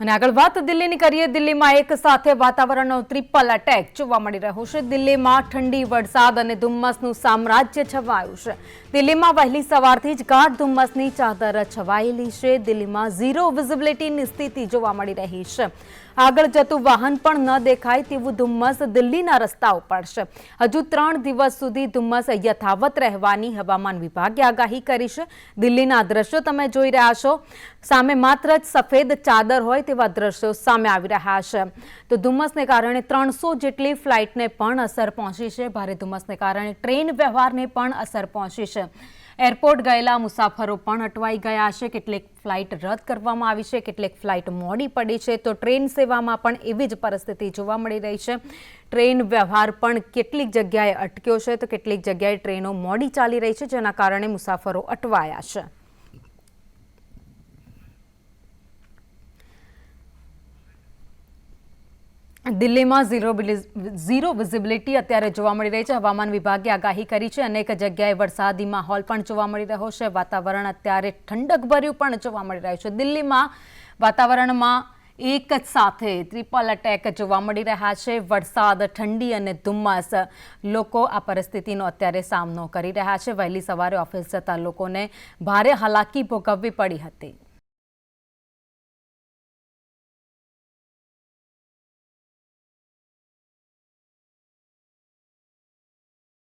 અને આગળ વાત દિલ્હીની કરીએ, દિલ્હીમાં એક સાથે વાતાવરણનો ટ્રિપલ અટેક જોવા મળી રહ્યો છે. દિલ્હીમાં ઠંડી, વરસાદ અને ધુમ્મસનું સામ્રાજ્ય છવાયું છે. દિલ્હીમાં વહેલી સવારથી જ ગાઢ ધુમ્મસની ચાદર છવાયેલી છે. દિલ્હીમાં ઝીરો વિઝિબિલિટીની સ્થિતિ જોવા મળી રહી છે. આગળ જતું વાહન પણ ન દેખાય તેવું ધુમ્મસ દિલ્હીના રસ્તાઓ પર છે. હજુ ત્રણ દિવસ સુધી ધુમ્મસ યથાવત રહેવાની હવામાન વિભાગે આગાહી કરી છે. દિલ્હીના દ્રશ્યો તમે જોઈ રહ્યા છો. સામે માત્ર જ સફેદ ચાદર હોય તેવા દ્રશ્યો સામે આવી રહ્યા છે. તો ધુમ્મસને કારણે ત્રણસો જેટલી ફ્લાઇટને પણ અસર પહોંચી છે. ભારે ધુમ્મસને કારણે ટ્રેન વ્યવહારને પણ અસર પહોંચી છે. એરપોર્ટ ગયેલા મુસાફરો પણ અટવાઈ ગયા છે. કેટલીક ફ્લાઇટ રદ કરવામાં આવી છે. કેટલીક ફ્લાઇટ મોડી પડી છે. તો ટ્રેન સેવામાં પણ એવી જ પરિસ્થિતિ જોવા મળી રહી છે. ટ્રેન વ્યવહાર પણ કેટલીક જગ્યાએ અટક્યો છે. તો કેટલીક જગ્યાએ ટ્રેનો મોડી ચાલી રહી છે, જેના કારણે મુસાફરો અટવાયા છે. દિલ્હીમાં ઝીરો ઝીરો વિઝિબિલિટી અત્યારે જોવા મળી રહી છે. હવામાન વિભાગે આગાહી કરી છે. અનેક જગ્યાએ વરસાદી માહોલ પણ જોવા મળી રહ્યો છે. વાતાવરણ અત્યારે ઠંડકભર્યું પણ જોવા મળી રહ્યું છે. દિલ્હીમાં વાતાવરણમાં એક જ સાથે ટ્રિપલ અટેક જોવા મળી રહ્યા છે. વરસાદ, ઠંડી અને ધુમ્મસ લોકો આ પરિસ્થિતિનો અત્યારે સામનો કરી રહ્યા છે. વહેલી સવારે ઓફિસ જતા લોકોને ભારે હાલાકી ભોગવવી પડી હતી.